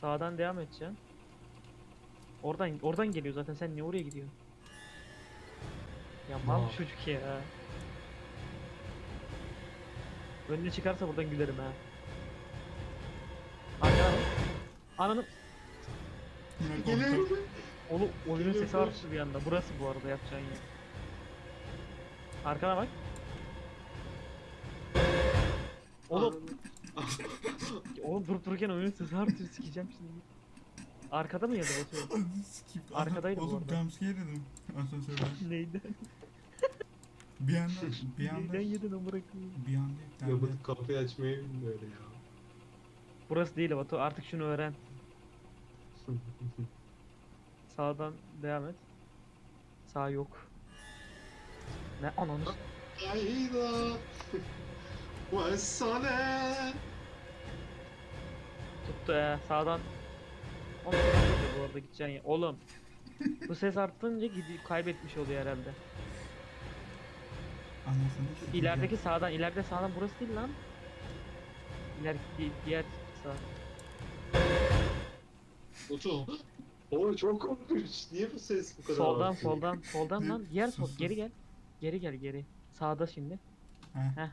Sağdan devam edeceksin. Oradan oradan geliyor zaten sen niye oraya gidiyorsun? Ya mal Aa. çocuk ya. Önüne çıkarsa buradan gülerim ha. Arkana bak. Ananı Geliyor. Oğlum oyunun sesi arttı bir anda. Burası bu arada yapacağın yer. Arkana bak. Durup dururken oyunun sesi artıyor sikeceğim şimdi. Arkada mı yazı Batu? Sikeyim. Arkadaydı bu Oğlum arada. jumpscare yedim. Asansörden. Neyden? Bir anda, bir anda, Neyden yedin amına koyayım? bir anda Ya bu kapıyı açmayı bilmiyor ya. Burası değil Batu. Artık şunu öğren. Sağdan devam et. Sağ yok. Ne ananı Ayda. Ve. Tuttu he. Sağdan. Oğlum bu arada gideceksin ya. Oğlum. Bu ses arttınca gidi kaybetmiş oluyor herhalde. Anlasana. sikeyim. İlerideki sağdan, ileride sağdan burası değil lan. İleriki di- diğer sağ. Oto. O çok korkunç. Niye bu ses bu kadar Soldan, soldan, soldan lan. Diğer sol. Geri gel. Geri gel, geri. Sağda şimdi. Heh. Heh,